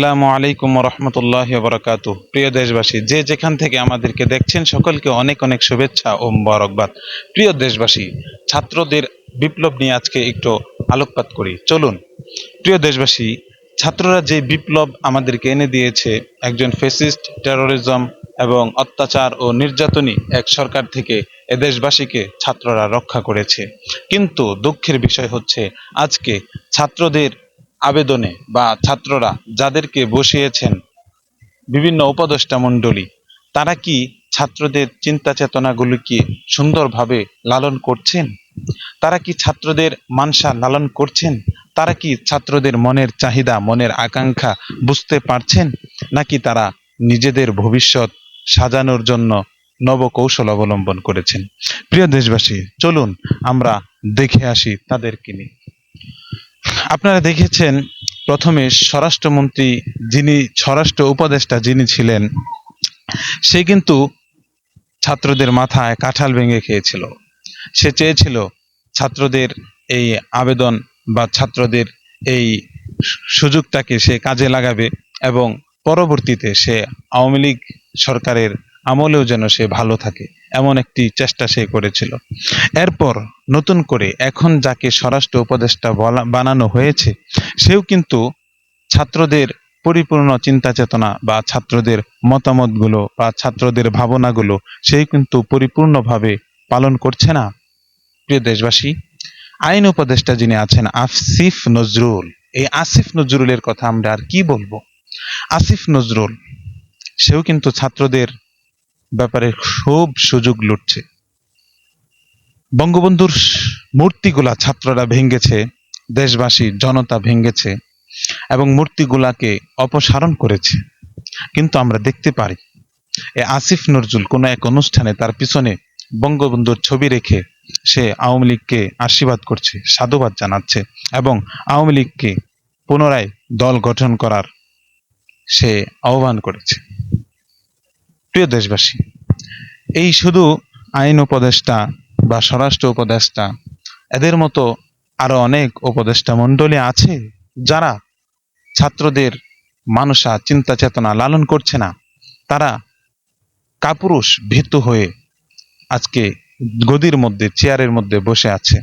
আসসালামু আলাইকুম রহমতুল্লাহ বরকাত প্রিয় দেশবাসী, যে যেখান থেকে আমাদেরকে দেখছেন, সকলকে অনেক অনেক শুভেচ্ছা ও মোবারকবাদ। প্রিয় দেশবাসী, ছাত্রদের বিপ্লব নিয়ে আজকে একটু আলোকপাত করি। চলুন, প্রিয় দেশবাসী, ছাত্ররা যে বিপ্লব আমাদেরকে এনে দিয়েছে, একজন ফেসিস্ট টেরোরিজম এবং অত্যাচার ও নির্যাতনী এক সরকার থেকে এ দেশবাসীকে ছাত্ররা রক্ষা করেছে। কিন্তু দুঃখের বিষয় হচ্ছে, আজকে ছাত্রদের আবেদনে বা ছাত্ররা যাদেরকে বসিয়েছেন বিভিন্ন উপদেষ্টা মণ্ডলী, তারা কি ছাত্রদের চিন্তা চেতনাগুলিকে সুন্দরভাবে লালন করছেন? তারা কি ছাত্রদের মানসা লালন করছেন? তারা কি ছাত্রদের মনের চাহিদা, মনের আকাঙ্ক্ষা বুঝতে পারছেন? নাকি তারা নিজেদের ভবিষ্যৎ সাজানোর জন্য নবকৌশল অবলম্বন করেছেন? প্রিয় দেশবাসী, চলুন আমরা দেখে আসি তাদেরকে নিয়ে। আপনারা দেখেছেন প্রথমে স্বরাষ্ট্রমন্ত্রী যিনি, স্বরাষ্ট্র উপদেষ্টা যিনি ছিলেন, সে কিন্তু ছাত্রদের মাথায় কাঁঠাল ভেঙে খেয়েছিল। সে চেয়েছিল ছাত্রদের এই আবেদন বা ছাত্রদের এই সুযোগটাকে সে কাজে লাগাবে এবং পরবর্তীতে সে আওয়ামী লীগ সরকারের আমলেও যেন সে ভালো থাকে। এমন একটি চেষ্টা সে করেছিল। এরপর নতুন করে এখন যাকে স্বরাষ্ট্র উপদেষ্টা বানানো হয়েছে, সেও কিন্তু ছাত্রদের পরিপূর্ণ চিন্তা চেতনা বা ছাত্রদের মতামতগুলো বা ছাত্রদের ভাবনাগুলো সেই কিন্তু পরিপূর্ণভাবে পালন করছে না। প্রিয় দেশবাসী, আইন উপদেষ্টা যিনি আছেন আসিফ নজরুল, এই আসিফ নজরুলের কথা আমরা আর কি বলব? আসিফ নজরুল, সেও কিন্তু ছাত্রদের ব্যাপারে খুব সুযোগ লুটছে। বঙ্গবন্ধুর মূর্তিগুলা ছাত্ররা ভেঙ্গেছে দেশবাসী, জনতা ভেঙ্গেছে এবং মূর্তিগুলাকে অপসারণ করেছে। কিন্তু আমরা দেখতে পারি, এ আসিফ নজরুল কোনো এক অনুষ্ঠানে তার পিছনে বঙ্গবন্ধুর ছবি রেখে সে আওয়ামী লীগকে আশীর্বাদ করছে, সাধুবাদ জানাচ্ছে এবং আওয়ামী লীগকে পুনরায় দল গঠন করার সে আহ্বান করেছে। প্রিয় দেশবাসী, এই শুধু আইন উপদেষ্টা বা স্বরাষ্ট্র উপদেষ্টা, এদের মতো আরও অনেক উপদেষ্টা মণ্ডলী আছে যারা ছাত্রদের মানুষা চিন্তা, চেতনা লালন করছে না। তারা কাপুরুষ, ভীতু হয়ে আজকে গদির মধ্যে, চেয়ারের মধ্যে বসে আছে।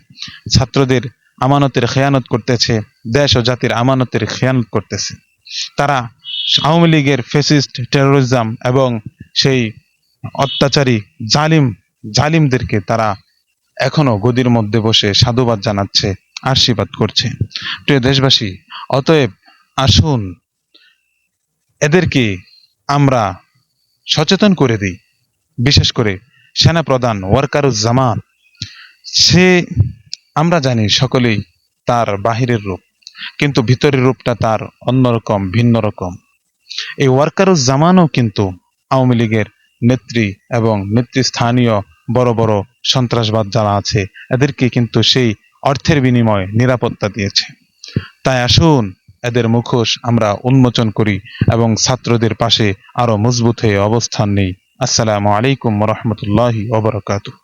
ছাত্রদের আমানতের খেয়ানত করতেছে, দেশ ও জাতির আমানতের খেয়ানত করতেছে। তারা আওয়ামী লীগের ফেসিস্ট টেরোরিজম এবং সেই অত্যাচারী জালিম, জালিমদেরকে তারা এখনও গদির মধ্যে বসে সাধুবাদ জানাচ্ছে, আশীর্বাদ করছে। প্রিয় দেশবাসী, অতএব আসুন এদেরকে আমরা সচেতন করে দিই। বিশেষ করে সেনা প্রধান ওয়ার্কারুজ্জামান, সে আমরা জানি সকলেই তার বাহিরের রূপ কিন্তু ভিতরের রূপটা তার অন্যরকম ভিন্ন রকম। এই ওয়ার্কারুজ্জামানও কিন্তু আওয়ামী লীগের নেত্রী এবং নেতৃস্থানীয় বড় বড় সন্ত্রাসবাদ যারা আছে, এদেরকে কিন্তু সেই অর্থের বিনিময়ে নিরাপত্তা দিয়েছে। তাই আসুন, এদের মুখোশ আমরা উন্মোচন করি এবং ছাত্রদের পাশে আরও মজবুত হয়ে অবস্থান নেই। আসসালামু আলাইকুম রহমতুল্লাহি ওবরাকাতুহ